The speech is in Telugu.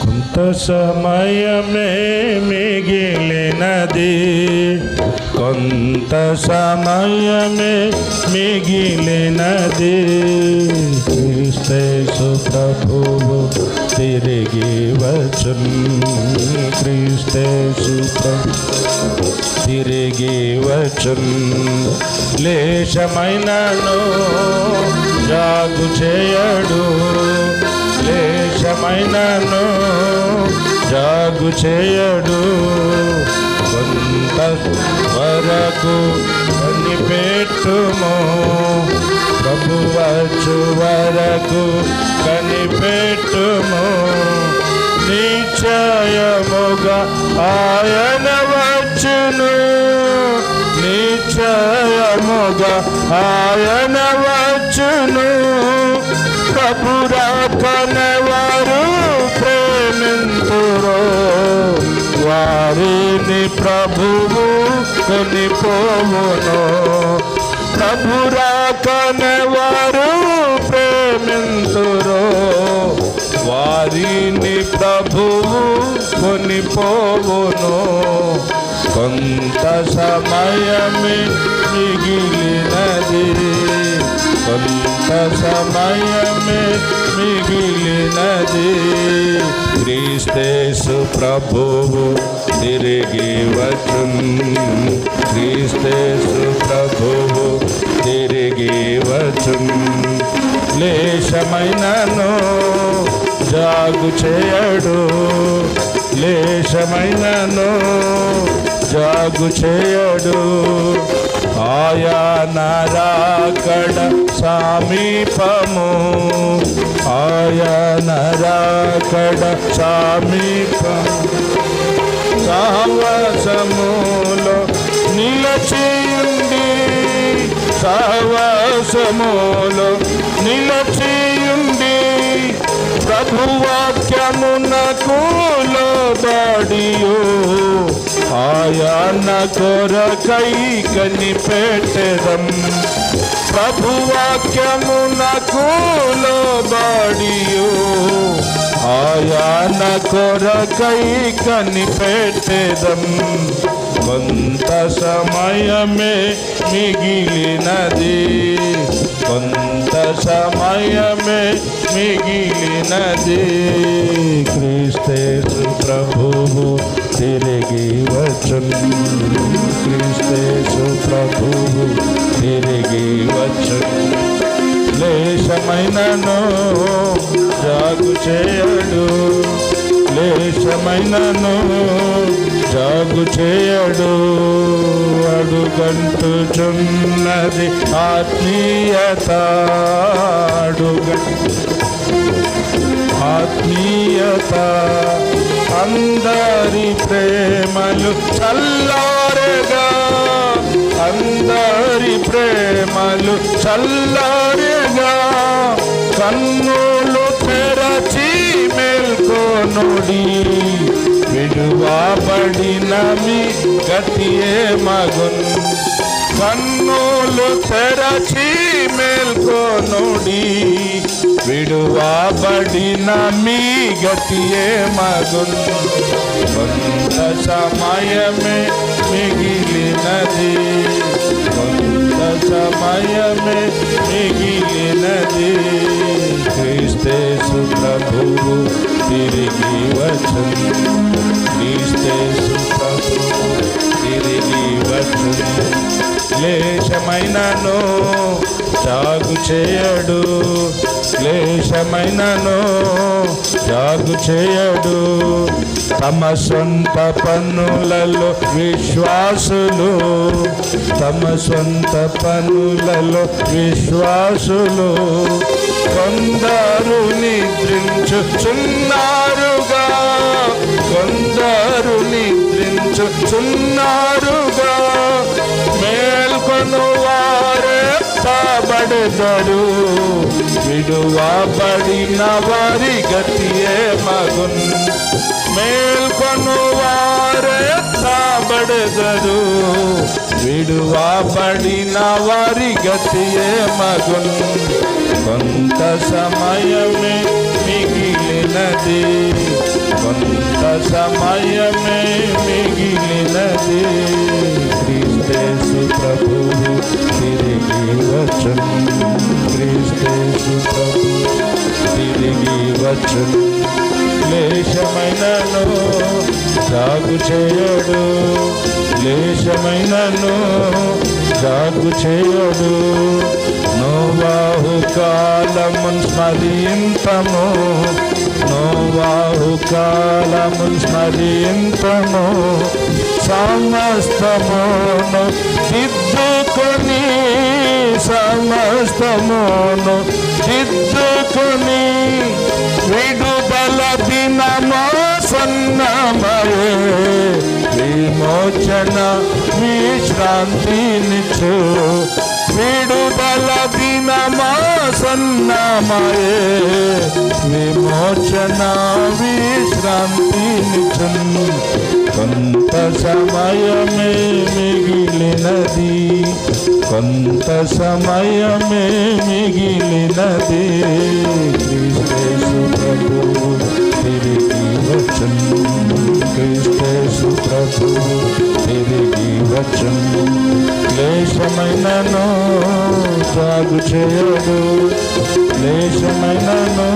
కొంత సమయమే మిగిలినది. కొంత సమయమే మిగిలినది. క్రీస్తేసు ప్రభువు తిరిగి వచ్చున్. క్రీస్తేసు ప్రభు తిరిగి వచ్చున్. లేశమైనను జాగు చేయడు. లేశమైనను జాగు చేయడు కొంత వరకు కనిపెట్టుము. ప్రభు వచ్చు వరకు కనిపెట్టుము. నిశ్చయముగా ఆయన వచ్చును. నిశ్చయముగా ఆయన వచ్చును. పురాతన వారు ప్రేమింతురో. వారిని ప్రభువు కొనిపోవును ప్రభురాకనవారు ప్రేమింతురో. వారిని ప్రభువు కొనిపోవును. కొంత సమయమే మిగిలినది. కొంత సమయమే మిగిలినది. క్రీస్తేసు ప్రభువు తిరిగి వచ్చున్ క్రీస్తేసు ప్రభువు తిరిగి వచ్చున్ లేశమైనను జాగు చేయడు. లేశమైనను జాగు చేయడు. ఆయా నరాకడ సమీపము. ఆయా నరాకడ సమీపము. సహవాసములో నిలచియుండి సహవాసములో నిలచియుండి ప్రభువాక్యమునకు లోబడియు. ఆయన కొరకై కనిపెట్టడం ప్రభువాక్యమునకు లోబడియు. ఆయన కొరకై కనిపెట్టడం కొంత సమయమే మిగిలినది. కొంత సమయమే మిగిలినది. క్రీస్తేసు ప్రభువు తిరిగి వచ్చున్ క్రీస్తేసు ప్రభువు తిరిగి వచ్చున్ లేశమైనను జాగు చేయడు. లేశమైనను జాగు చేయడు. అడుగంటుచున్నది ఆత్మీయత అడుగ ఆత్మీయత అందరి ప్రేమలు చల్లారగా అందరి ప్రేమలు చల్లారగా కన్నులు తెరచి మేల్కొనుడి. విడువబడిన మీ గతియే మగున్? కన్నులు తెరచి మేల్కొనుడి. విడువబడిన మీ గతియే మగున్ కొంత సమయమే మిగిలినది కొంత సమయమే మిగిలినది క్రీస్తేసు ప్రభువు తిరిగి వచ్చున్ క్రీస్తేసు క్లేశమైనను జాగు చేయడు. క్లేశమైనను జాగు చేయడు. తమ సొంత పన్నులలో విశ్వాసులు తమ సొంత పనులలో విశ్వాసులు కొందరు నిద్రించుచున్నారుగా. కాబడెదరు విడువబడిన వారి గతియే మగున్. మేల్కొను వారే కాబడెదరు విడువబడిన వారి గతియే మగున్. కొంత సమయమే మిగిలినది. కొంత సమయమే మిగిలినది. క్రీస్తేసు ప్రభువు తిరిగి వచ్చను. క్రీస్తేసు ప్రభు తిరిగి వచ్చను. లేశమైనను సాగు చేయడు. లేశమైనను సాగు చేయడు. నోవాహు కాలమున్ స్మరింతము నోవాహు కాలమున్ స్మరింతము సమస్తమును దిద్దుకొని సమస్తమును దిద్దుకొని విడుదల దినమో సన్నమయే విమోచన విశ్రాంతినిచ్చు విడుదల దినమా సన్నమయే విమోచన విశ్రాంతినిచ్చు కొంత సమయమే మిగిలినది. కొంత సమయమే మిగిలినది. క్రీస్తేసు ప్రభు తిరిగి వచ్చును క్రీస్తేసు ప్రభు తిరిగి వచ్చును క్లేశమైనను సాగు చేయదు క్లేశమైనను